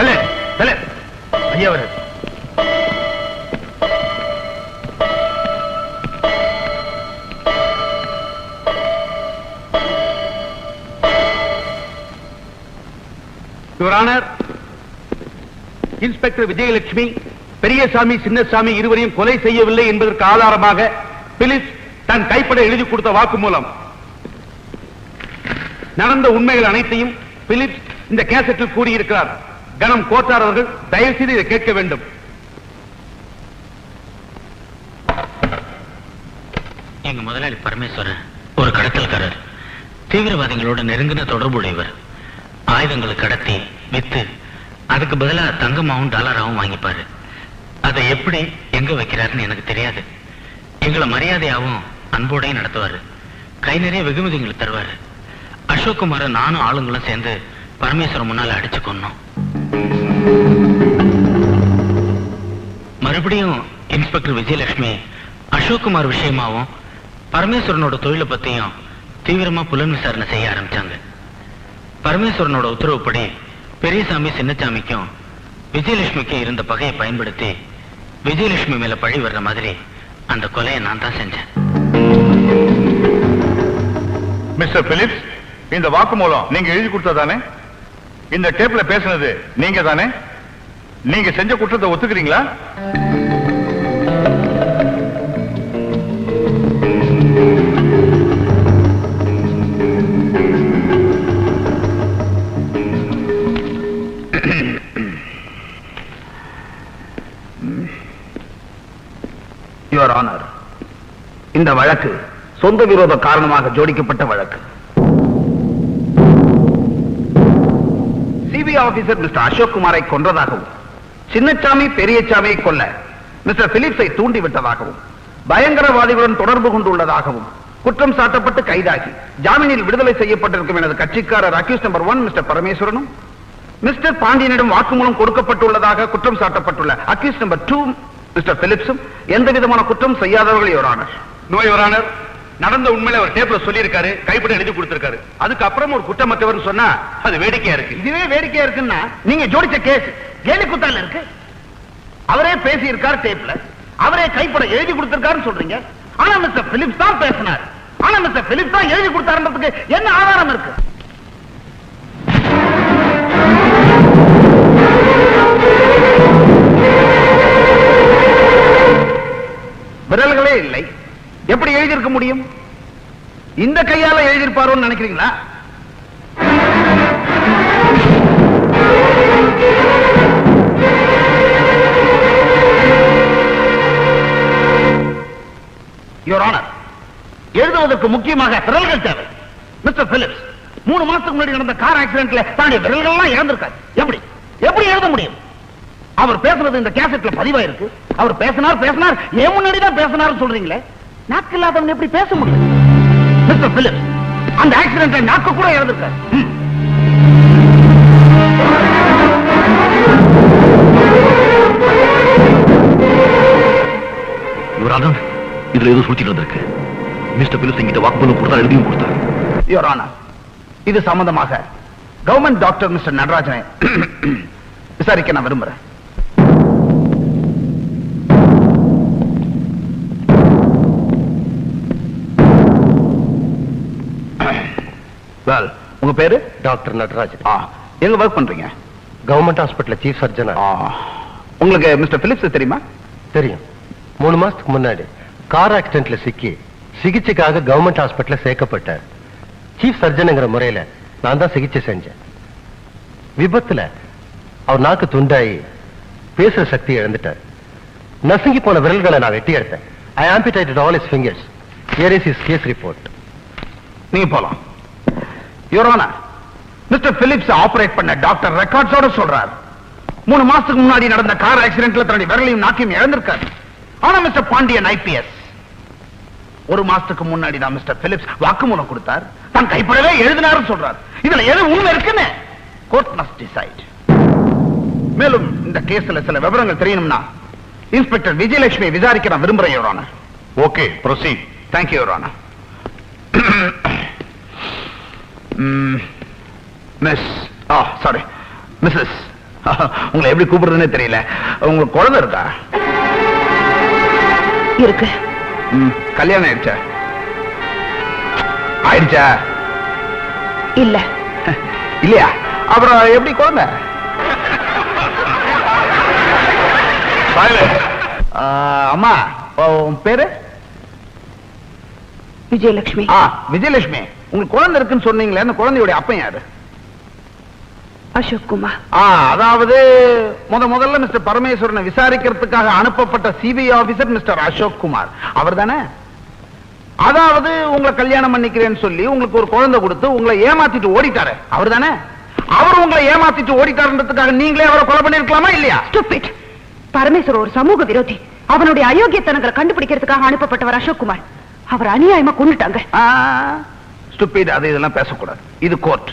தலை தலை. ஐயா வர your honour inspector Vijayalakshmi Periyasamy Chinnasamy இருவரையும் கொலை செய்யவில்லை என்பதற்கு ஆதாரமாக பிலிஸ் தன் கைப்பட எழுதி கொடுத்த வாக்குமூலம் நடந்த உண்மைகள் அனைத்தையும் பிலிப்ஸ் இந்த கேசட்டில் கூறியிருக்கிறார். கணம் கோட்டார் அவர்கள் தயவு செய்து இதை கேட்க வேண்டும். எங்க முதலாளி பரமேஸ்வரன் ஒரு கடத்தல்காரர். தீவிரவாதிகளோட நெருங்கின தொடர்புடையவர். ஆயுதங்களை கடத்தி வித்து அதுக்கு பதிலா தங்கமாவும் டாலராவும் வாங்கிப்பாரு. அதை எப்படி எங்க வைக்கிறாருன்னு எனக்கு தெரியாது. எங்களை மரியாதையாவும் அன்போடையும் நடத்துவாரு. கை நிறைய வெகுமதிகளை தருவாரு. அசோக்குமார நானும் ஆளுங்களும் சேர்ந்து பரமேஸ்வரன் முன்னால அடிச்சு கொண்டோம் மறுபடியும் இன்ஸ்பெக்டர் விஜயலட்சுமி அசோக்குமார் விஷயமாவும் பரமேஸ்வரனோட தொழிலை பத்தியும் தீவிரமா புலன் விசாரணை செய்ய ஆரம்பிச்சாங்க. பரமேஸ்வரனோட உத்தரவுப்படி பெரியசாமி சின்னசாமிக்கும் விஜயலட்சுமிக்கும் இருந்த பகையை பயன்படுத்தி விஜயலட்சுமி மேல பழி வர்ற மாதிரி அந்த கொலையை நான் தான் செஞ்சேன். மிஸ்டர் பிலிப்ஸ் இந்த வாக்குமூலம் நீங்க எழுதி கொடுத்ததானே இந்த டேப்ல பேசுனது நீங்க தானே நீங்க செஞ்ச குற்றத்தை ஒத்துக்கிறீங்களா? யுவர் ஆனர் இந்த வழக்கு சொந்த விரோத காரணமாக ஜோடிக்கப்பட்ட வழக்கு. சிபிஐ ஆபீசர் மிஸ்டர் அசோக் குமாரை கொன்றதாகவும் சின்னச்சாமி பெரியச்சாமியை கொல்ல மிஸ்டர் பிலிப்ஸை தூண்டிவிட்டதாகவும் பயங்கரவாதிகளுடன் தொடர்பு கொண்டுள்ளதாகவும் குற்றம் சாட்டப்பட்டு கைதாகி ஜாமீனில் விடுதலை செய்யப்பட்டிருக்கும் எனது கட்சிக்காரர் அக்யூஸ் நம்பர் ஒன் மிஸ்டர் பரமேஸ்வரனும் மிஸ்டர் பாண்டியனிடம் வாக்குமூலம் கொடுக்கப்பட்டுள்ளதாக குற்றம் சாட்டப்பட்டுள்ள அக்யூஸ் நம்பர் டூ மிஸ்டர் பிலிப்ஸும் எந்த விதமான குற்றம் செய்யாதவர்கள் யோரானர் நோய் யோரானர் நடந்த உண்மையில அவர் டேப்ல சொல்லியிருக்காரு கைப்பட எழுதி கொடுத்திருக்காரு. அதுக்கு அப்புறம் ஒரு குற்றமற்றவர் சொன்னா அது வேடிக்கையா இருக்கு. இதுவே வேடிக்கையா இருக்குன்னா நீங்க ஜோடிச்ச கேஸ் கேலி குத்தால இருக்கு. அவரே பேசி இருக்கார் டேப்ல அவரே கைப்பட எழுதி கொடுத்திருக்காருன்னு சொல்றீங்க. ஆனா மிஸ்டர் பிலிப்ஸ் தான் பேசினார். ஆனா மிஸ்டர் பிலிப்ஸ் தான் எழுதி கொடுத்தாருன்றதுக்கு என்ன ஆதாரம் இருக்கு? விரல்களே இல்லை. எப்படி எழுதியிருக்க முடியும்? இந்த கையால எழுதியிருப்பாரோன்னு நினைக்கிறீங்களா? யுவர் ஆனர் எழுதுவதற்கு முக்கியமாக விரல்கள் தேவை. மிஸ்டர் பிலிப்ஸ் மூணு மாசத்துக்கு முன்னாடி நடந்த கார் ஆக்சிடென்ட்ல தன்னுடைய விரல்கள்லாம் இழந்திருக்காரு. எப்படி? எப்படி எழுத முடியும்? அவர் பேசுறது இந்த கேசட்ல பதிவாயிருக்கு. அவர் பேசினார் பேசினார். ஏன் முன்னாடி தான் பேசினார் சொல்றீங்களே? நாக்கு இல்லாதவன் எப்படி பேச முடியும்? மிஸ்டர் பிலிப்ஸ் அந்த ஆக்சிடென்ட்ல நாக்கு கூட இழந்திருக்காரு. ம். யுவரானந்த் இதுல ஏதோ சூழ்ச்சி நடந்திருக்கு மிஸ்டர் பிலிப்ஸ் எங்கிட்ட வாக்குமூலம் கொடுத்தா எழுதியும் கொடுத்தார். Honor, இது சம்பந்தமாக கவர்மெண்ட் டாக்டர் மிஸ்டர் நடராஜனை விசாரிக்க நான் விரும்புறேன். Well, உங்க பேரு? டாக்டர் நடராஜ் எங்க ஒர்க் பண்றீங்க? கவர்மெண்ட் ஹாஸ்பிட்டல் சீஃப் சர்ஜனா ஆ, உங்களுக்கு மிஸ்டர் பிலிப்ஸ் தெரியுமா? தெரியும். மூணு மாசத்துக்கு முன்னாடி கார் ஆக்சிடென்ட்ல சிக்கி சிகிச்சைக்காக கவர்மெண்ட் ஹாஸ்பிட்டல்ல சேர்க்கப்பட்டார். சீஃப் சர்ஜனுங்கிற முறையில நான் தான் சிகிச்சை செஞ்சேன். விபத்துல அவர் நாக்கு துண்டாயி பேசுற சக்தி இழந்துட்டார். நசுங்கி போன விரல்களை நான் வெட்டி எடுத்தேன். I amputated all is fingers here is is case report நீங்க போலாம். Honor, மிஸ்டர் பிலிப்ஸ் ஆபரேட் பண்ண டாக்டர் ரெக்கார்ட்ஸோட சொல்றார். மூணு மாசத்துக்கு முன்னாடி நடந்த கார் ஆக்சிடென்ட்ல தன்னுடைய விரலையும் நாக்கையும் இழந்திருக்காரு. ஆனா மிஸ்டர் பாண்டியன் ஐபிஎஸ் ஒரு மாசத்துக்கு முன்னாடி தான் மிஸ்டர் பிலிப்ஸ் வாக்குமூலம் கொடுத்தார். தன் கைப்படவே எழுதினாருன்னு சொல்றார். இதுல எது உண்மை இருக்குன்னு கோர்ட் மஸ்ட் டிசைட் மேலும் இந்த கேஸ்ல சில விவரங்கள் தெரியணும்னா இன்ஸ்பெக்டர் விஜயலட்சுமி விசாரிக்க நான் விரும்புறேன் your honour okay proceed thank you your honour miss ah sorry missus உங்களை எப்படி கூப்பிடுறதுன்னே தெரியல. உங்களுக்கு குழந்தை இருக்கா? இருக்கு. கல்யாணம் ஆயிடுச்சா? ஆயிடுச்சா? இல்ல. இல்லையா? அப்புறம் எப்படி குழந்தை? அம்மா உன் பேரு? விஜயலட்சுமி. விஜயலட்சுமி. உங்களுக்கு குழந்தை இருக்குன்னு சொன்னீங்களே அந்த குழந்தையுடைய அப்பன் யாரு? அசோக் குமார். ஆ அதாவது முத முதல்ல மிஸ்டர் பரமேஸ்வரனை விசாரிக்கிறதுக்காக அனுப்பப்பட்ட CBI officer mister Ashok Kumar. அவர் தானே? அதாவது உங்களை கல்யாணம் பண்ணிக்கிறேன்னு சொல்லி உங்களுக்கு ஒரு குழந்தை கொடுத்து உங்களை ஏமாத்திட்டு ஓடிட்டாரு. அவர் தானே? அவர் உங்களை ஏமாத்திட்டு ஓடிட்டாருன்றதுக்காக நீங்களே அவரை கொலை பண்ணிருக்கலாமா இல்லையா? Stupid. பரமேஸ்வர் ஒரு சமூக விரோதி. அவனுடைய அயோக்கியத்தனங்களை கண்டுபிடிக்கிறதுக்காக அனுப்பப்பட்டவர் அசோக் குமார். அவர் அநியாயமா கொண்டுட்டாங்க ஸ்டூபிட் அது இதெல்லாம் பேசக்கூடாது. இது கோர்ட்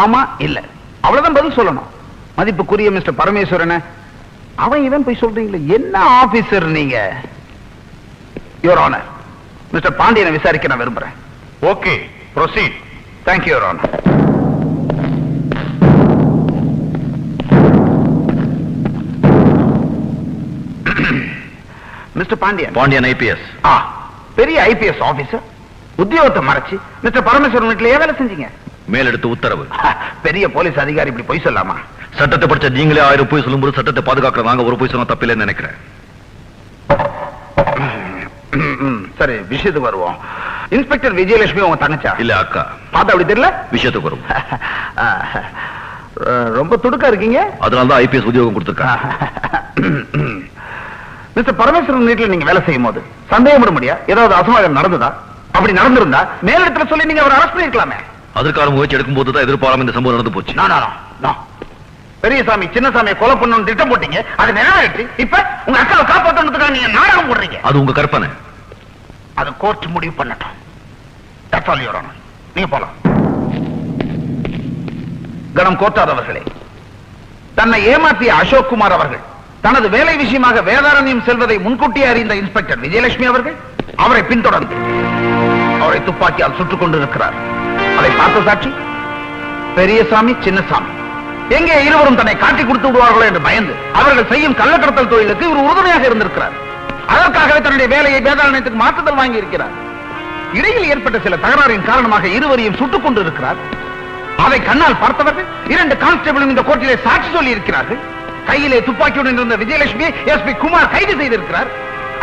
ஆமா இல்ல. அவ்வளவுதான் பதில் சொல்லணும். மதிப்புக்குரிய மிஸ்டர் பரமேஸ்வரன் அவன் இவன் போய் சொல்றீங்களே என்ன ஆபீசர் நீங்க? யுவர் ஆனர் மிஸ்டர் பாண்டியனை விசாரிக்க நான் விரும்புறேன். Okay proceed thank you your honour mister Pandian. Pandian IPS ஆ பெரிய ஐபிஎஸ் ஆபீசர் உத்தியோகத்தை மறைச்சு மிஸ்டர் பரமேஸ்வரன் வீட்டுல வேலை செஞ்சீங்க? மேலெடுத்து உத்தரவு. பெரிய போலீஸ் அதிகாரி இப்படி பொய் சொல்லாமா? சட்டத்தை படிச்ச நீங்களே ஆயிரம் போய் சொல்லும்போது சட்டத்தை பாதுகாக்கிற நாங்க ஒரு போய் சொன்னா தப்பில்லைன்னு நினைக்கிறேன். சரி விஷயத்துக்கு வருவோம். இன்ஸ்பெக்டர் விஜயலட்சுமி உங்க தங்கச்சா? இல்ல அக்கா. பார்த்தா அப்படி தெரியல? விஷயத்துக்கு வரும் ஆ, ரொம்ப துடுக்கா இருக்கீங்க? அதனால தான் ஐபிஎஸ் உத்தியோகம் கொடுத்துருக்கேன். மிஸ்டர் பரமேஸ்வரன் வீட்டுல நீங்க வேலை செய்யும் போது சந்தேகப்பட முடியா? ஏதாவது அசம்பாவிதம் நடந்ததா? அப்படி நடந்திருந்தா மேலிடத்துல சொல்லி நீங்க அவரை அரெஸ்ட் பண்ணிருக்கலாமே அதற்கான முயற்சி எடுக்கும் போது தான் எதிர்பாராம இந்த சம்பவம் நடந்து போச்சு. பெரியசாமி சின்னசாமியை கொலை பண்ணணும்னு திட்டம் போட்டீங்க. அது நிறைவேற்றி இப்ப உங்க அக்காவை காப்பாற்றணுன்றதுக்காக நீங்க நாடகம் போடுறீங்க. அது உங்க கற்பனை. அது கோர்ட் முடிவு பண்ணட்டும். நீங்க போலாம். கணம் கோட்டாதவர்களே தன்னை ஏமாற்றிய அசோக் குமார் அவர்கள் தனது வேலை விஷயமாக வேதாரண்யம் செல்வதை முன்கூட்டியே அறிந்த இன்ஸ்பெக்டர் விஜயலட்சுமி அவர்கள் அவரை பின்தொடர்ந்து அவரை துப்பாக்கியால் சுட்டுக் கொண்டிருக்கிறார். அதை பார்த்த சாட்சி? பெரியசாமி சின்னசாமி எங்கே இருவரும் தன்னை காட்டி கொடுத்து விடுவார்களோ என்று பயந்து அவர்கள் செய்யும் கள்ளக்கடத்தல் தொழிலுக்கு இவர் உறுதுணையாக இருந்திருக்கிறார். அதற்காகவே தன்னுடைய வேலையை வேதாரண்யத்துக்கு மாற்றுதல் வாங்கி இருக்கிறார் இடையில் ஏற்பட்ட சில தகராறின் காரணமாக இருவரையும் சுட்டுக் கொண்டிருக்கிறார். அதை கண்ணால் பார்த்தவர்கள் இரண்டு கான்ஸ்டபிளும் இந்த கோர்ட்டிலே சாட்சி சொல்லி இருக்கிறார்கள் கையிலே துப்பாக்கியுடன் இருந்த விஜயலட்சுமி எஸ் பி குமார் கைது செய்திருக்கிறார்.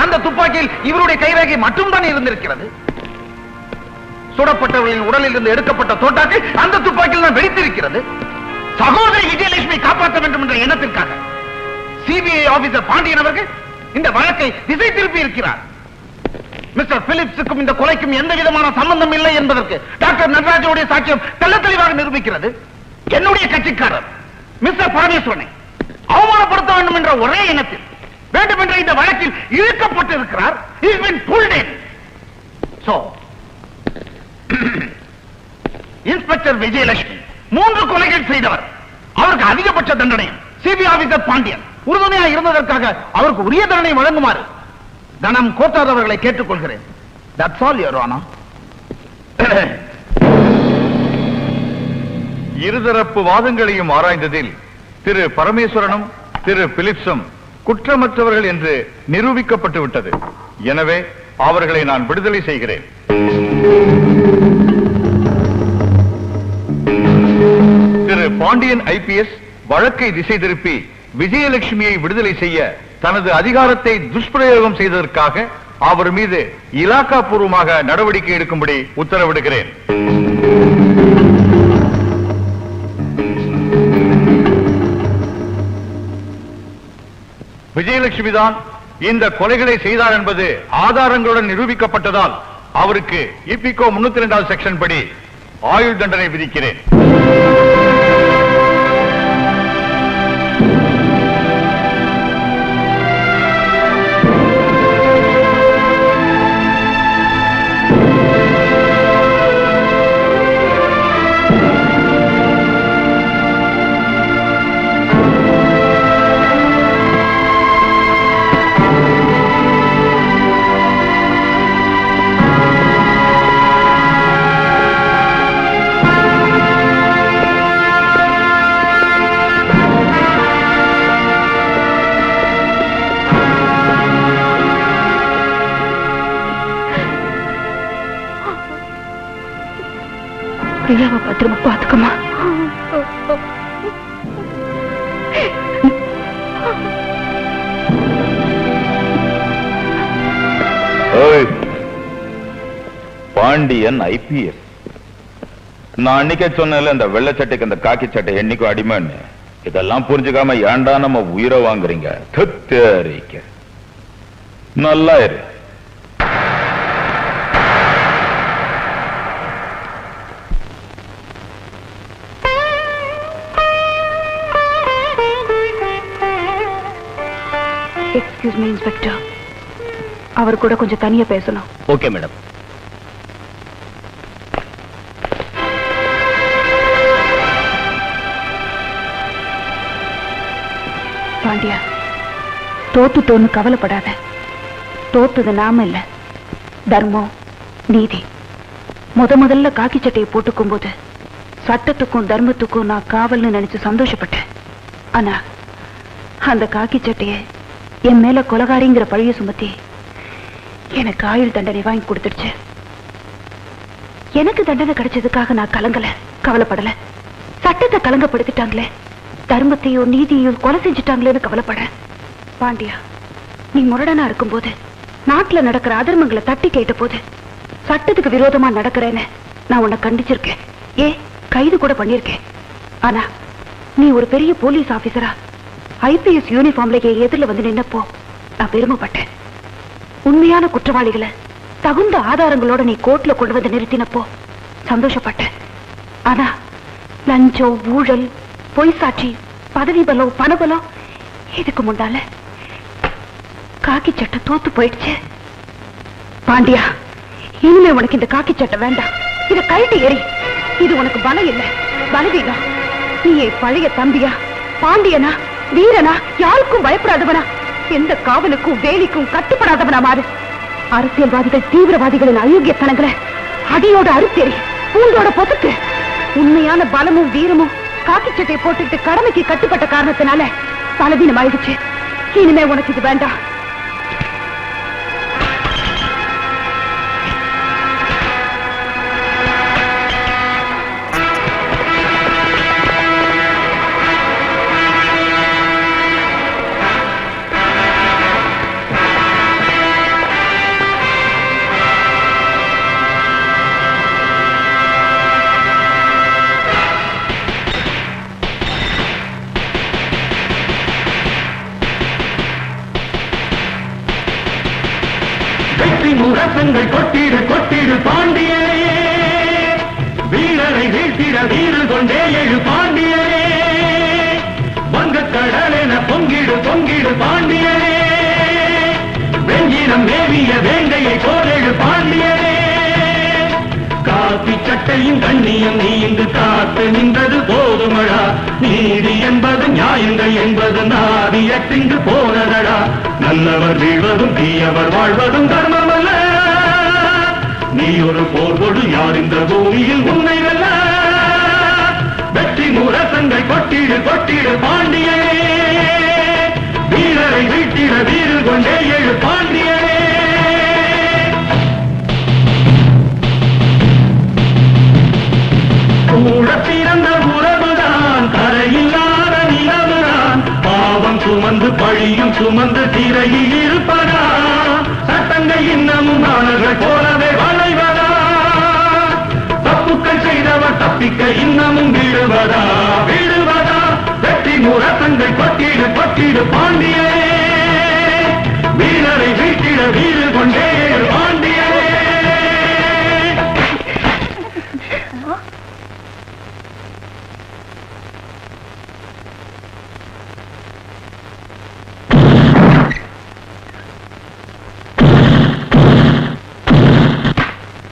அந்த துப்பாக்கியில் இவருடைய கைரேகை மட்டும்தான் இருந்திருக்கிறது. சுடப்பட்டவர்களின் உடலில் இருந்து எடுக்கப்பட்ட தோட்டாக்கள் அந்த துப்பாக்கியில் தான் வெடித்திருக்கிறது. சகோதரி விஜயலட்சுமி காப்பாற்ற வேண்டும் என்ற எண்ணத்திற்காக சிபிஐ ஆபீசர் பாண்டியன் அவர்கள் இந்த வழக்கை திசை திருப்பி இருக்கிறார். மிஸ்டர் பிலிப்ஸுக்கும் இந்த கொலைக்கும் எந்த விதமான சம்பந்தம் இல்லை என்பதற்கு டாக்டர் நடராஜனுடைய சாட்சியம் தெல்ல தெளிவாக நிரூபிக்கிறது. என்னுடைய கட்சிக்காரர் மிஸ்டர் பரமேஸ்வரனை அவமானப்படுத்த வேண்டும் என்ற ஒரே எண்ணத்தில் வேண்டும் என்ற இந்த வழக்கில் இழுக்கப்பட்டிருக்கிறார். இன்ஸ்பெக்டர் விஜயலட்சுமி மூன்று கொலைகள் செய்தவர். அவருக்கு அதிகபட்ச தண்டனை. CBI officer Pandian. உறுதுணையாக இருந்ததற்காக அவருக்கு உரிய தண்டனை வழங்குமாறு தனம் கோட்டாதவர்களை கேட்டுக்கொள்கிறேன். தட்ஸ் ஆல் யுவர் ஆனர் இருதரப்பு வாதங்களையும் ஆராய்ந்ததில் திரு பரமேஸ்வரனும் திரு பிலிப்ஸும் குற்றமற்றவர்கள் என்று நிரூபிக்கப்பட்டு விட்டது எனவே அவர்களை நான் விடுதலை செய்கிறேன். பாண்டியன் ஐபிஎஸ் வழக்கை திசை திருப்பி விஜயலட்சுமியை விடுதலை செய்ய தனது அதிகாரத்தை துஷ்பிரயோகம் செய்ததற்காக அவர் மீது இலாக்கா பூர்வமாக நடவடிக்கை எடுக்கும்படி உத்தரவிடுகிறேன். விஜயலட்சுமி தான் இந்த கொலைகளை செய்தார் என்பது ஆதாரங்களுடன் நிரூபிக்கப்பட்டதால் அவருக்கு இபிகோ முன்னூத்தி இரண்டாவது செக்ஷன் படி ஆயுள் தண்டனை விதிக்கிறேன். பிரியாவை பத்திரமா பாத்துக்கமா பாண்டியன் ஐபிஎஸ். நான் அன்னைக்கே சொன்னேன்ல இந்த வெள்ளை சட்டைக்கு இந்த காக்கி சட்டை என்னைக்கும் அடிமைன்னு. இதெல்லாம் புரிஞ்சுக்காம ஏன்டா நம்ம உயிரை வாங்குறீங்க? நல்லா இரு. எக்ஸ்கியூஸ் மீ இன்ஸ்பெக்டர் அவர் கூட கொஞ்சம் தனியா பேசணும். ஓகே மேடம் பாண்டியா தோத்துட்டோன்னு கவலைப்படாத. தோத்தது நாம இல்ல. தர்மம் நீதி. முத முதல்ல காக்கி சட்டையை போட்டுக்கும் போது சட்டத்துக்கும் தர்மத்துக்கும் நான் காவல்னு நினைச்சு சந்தோஷப்பட்டேன். ஆனா அந்த காக்கி சட்டைய என் மேல கொலகாரிங்கிற பழிய சுமத்தி எனக்கு ஆயுள் தண்டனை வாங்கி கொடுத்துடுச்சு. எனக்கு தண்டனை கிடைச்சதுக்காக நான் கலங்கல கவலைப்படல. சட்டத்தை கலங்கப்படுத்திட்டாங்களே. தர்மத்தையோ நீதியோ கொலை செஞ்சுட்டாங்களேன்னு கவலைப்படுறேன் பாண்டியா நீ முரடனா இருக்கும்போது நாட்டுல நடக்கிற அதர்மங்களை தட்டி கேட்ட போது சட்டத்துக்கு விரோதமா நடக்கிறேன்னு நான் உன்னை கண்டிச்சிருக்கேன். ஏ கைது கூட பண்ணிருக்கேன். ஆனா நீ ஒரு பெரிய போலீஸ் ஆபீசரா ஐபிஎஸ் யூனிஃபார்ம்ல என் எதிரில் வந்து நின்னப்போ நான் பெருமைப்பட்டேன். உண்மையான குற்றவாளிகளை தகுந்த ஆதாரங்களோட நீ கோர்ட்ல கொண்டு வந்து நிறுத்தினப்போ சந்தோஷப்பட்டேன். ஆனா லஞ்சம் ஊழல் பொய் சாட்சி பதவி பலம் பணபலம் இதுக்கு முன்னால? காக்கி சட்டை தோத்து போயிடுச்சு. பாண்டியா இனிமே உனக்கு இந்த காக்கி சட்டை வேண்டாம். இத கழட்டி எறி. இது உனக்கு பலம் இல்லை. பலவீனம். நீ பழைய தம்பியா? பாண்டியனா? வீரனா யாருக்கும் பயப்படாதவனா? எந்த காவலுக்கும் வேலிக்கும் கட்டுப்படாதவனா மாறு? அரசியல்வாதிகள் தீவிரவாதிகளின் அயோக்கியத்தனங்களை அடியோட அறுத்தேறி பூண்டோட பொதுக்கு உண்மையான பலமும் வீரமும் காக்கி சட்டை போட்டுட்டு கடமைக்கு கட்டுப்பட்ட காரணத்தினால பலவீனம் ஆயிடுச்சு இனிமே உனக்கு இது வேண்டாம். முரசங்கள் கொட்டிடு கொட்டிடு பாண்டியனே வீரரை வீழ்த்திட வீறு கொண்டே எழு பாண்டியனே வங்கக்கடலென பொங்கிடு பொங்கிடு பாண்டியனே வெஞ்சினம் மேவிய வேங்கையை கோரெழு பாண்டியனே காப்பி சட்டையும் கண்ணியம் நீ இங்கு காத்து நின்றது போதுமழா நீதி என்பது நியாயங்கள் என்பது நாதியத்திங்கு போனதடா. நல்லவர் வீழ்வதும் தீயவர் வாழ்வதும் தர்மம் நீ ஒரு போர் கொடு யார் இந்த பூமியில் உன்னை வெல்ல? வெற்றி முரசங்கள் கொட்டிடு கொட்டிடு பாண்டியே வீரரை வீட்டிட வீறு கொண்டே எழு பாண்டியே கூட பிறந்த உறவுதான் கரையில்லாத நிலவுதான். பாவம் சுமந்து பழியும் சுமந்து திரையில் இருப்பதா? சட்டங்கள் இன்னமும் மாணவர்கள் போல தப்பிக்க இன்னமும் விடுவதா விடுவதா வெற்றி முரசங்கள் பட்டிடு பட்டிடு பாண்டியே வீரரை வீட்டிட வீடு கொண்டே பாண்டியே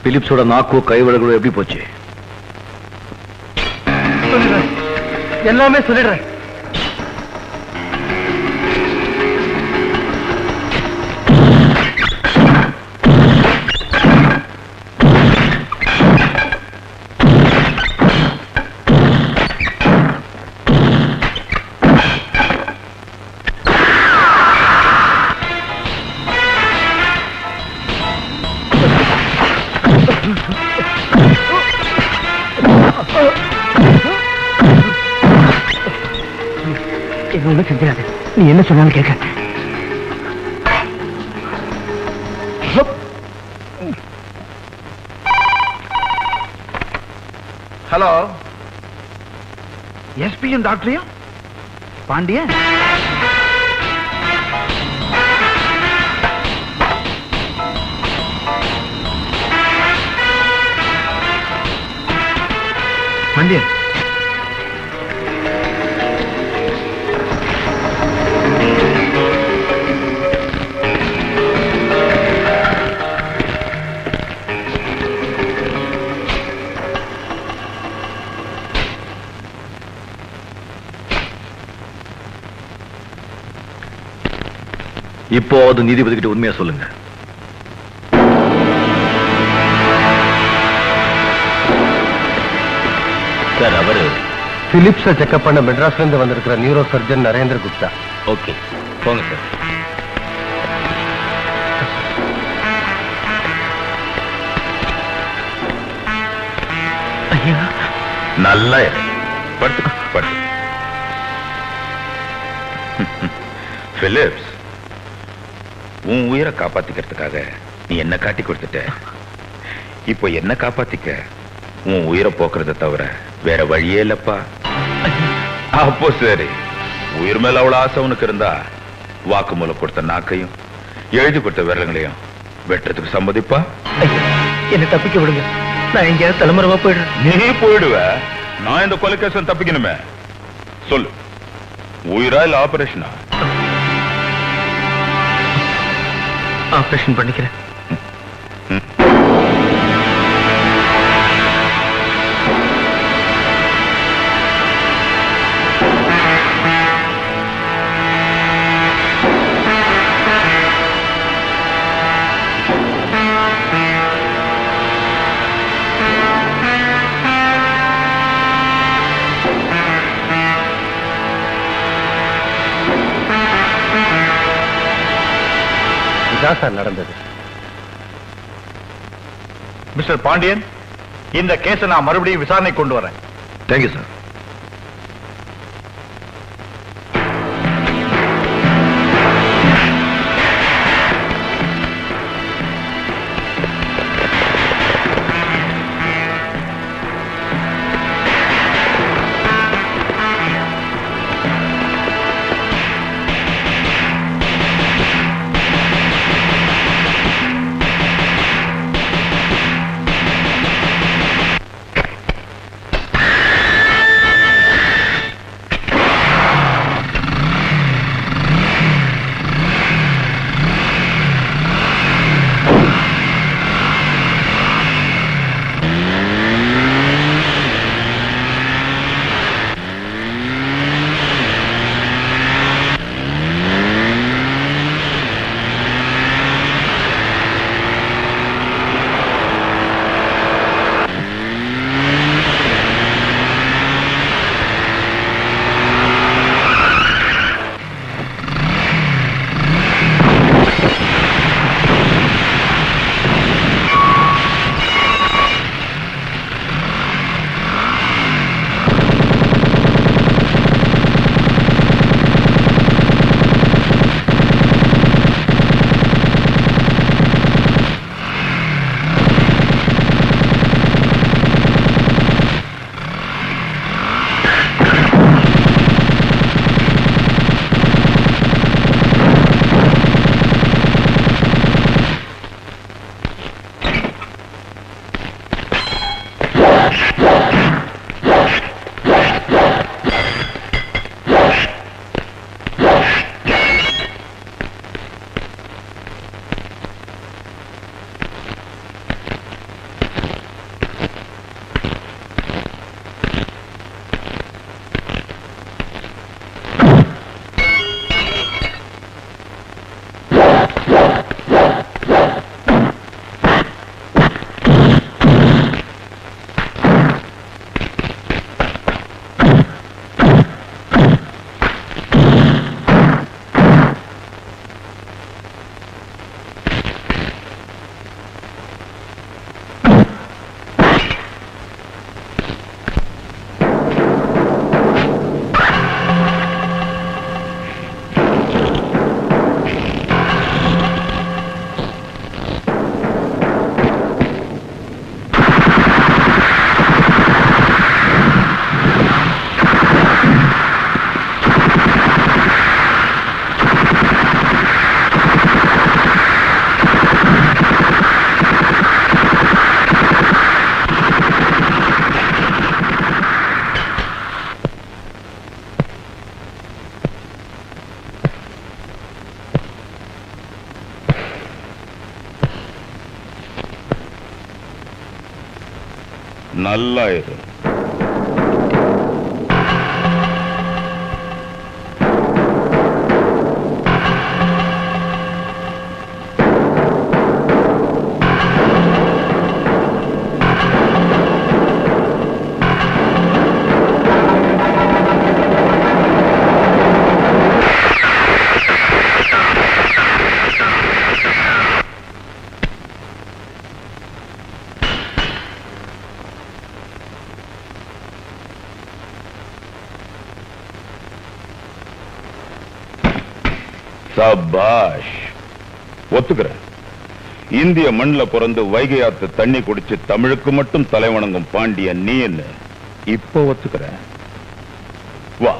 பிலிப்ஸோட நாக்கோ கைவழங்களும் எப்படி போச்சு? எல்லாமே சொல்லிடுறேன். என்ன செஞ்சிடாது நீ என்ன சொன்னாலும் கேட்க. ஹலோ. எஸ்பியும் டாக்டரையும்? பாண்டியன் பாண்டியன். இப்போ அது நீதிபதி கிட்ட உண்மையா சொல்லுங்க. சார் அவரு பிலிப்ஸை செக்அப் பண்ண மெட்ராஸ்ல இருந்து வந்திருக்கிற neuro surgeon Narendra Gupta. Okay போங்க சார் நல்லா படுத்து பிலிப்ஸ் உன் உயிரை காப்பாத்திக்கிறதுக்காக நீ என்ன காட்டி கொடுத்துட்ட? இப்போ என்ன காப்பாத்திக்க? உன் உயிரை போக்குறத தவிர வேற வழியே இல்லப்பா. அப்போ சரி. உயிர் மேல அவ்வளவு ஆசை உனக்கு இருந்தா வாக்குமூலம் கொடுத்த நாக்கையும் எழுதி கொடுத்த விரலங்களையும் வெட்டுறதுக்கு சம்மதிப்பா? என்ன தப்பிக்க விடுங்க. நான் எங்கேயாவது தலைமுறைவா போயிடுறேன். நீ போயிடுவ. நான் இந்த கொலைகேசன் தப்பிக்கணுமே. சொல்லு. உயிரா இல்ல ஆபரேஷனா? ஆப்ரேஷன் பண்ணிக்கிறேன். சார் நடந்தது? மிஸ்டர் பாண்டியன் இந்த கேஸை நான் மறுபடியும் விசாரணை கொண்டு வரேன். Thank you sir Yeah. நல்லா இரு சபாஷ். ஒத்துக்கிறேன். இந்திய மண்ணில் பிறந்து வைகை ஆத்து தண்ணி குடிச்சு தமிழுக்கு மட்டும் தலைவணங்கும் பாண்டியன் நீ என்ன? இப்போ ஒத்துக்கிறேன். வா.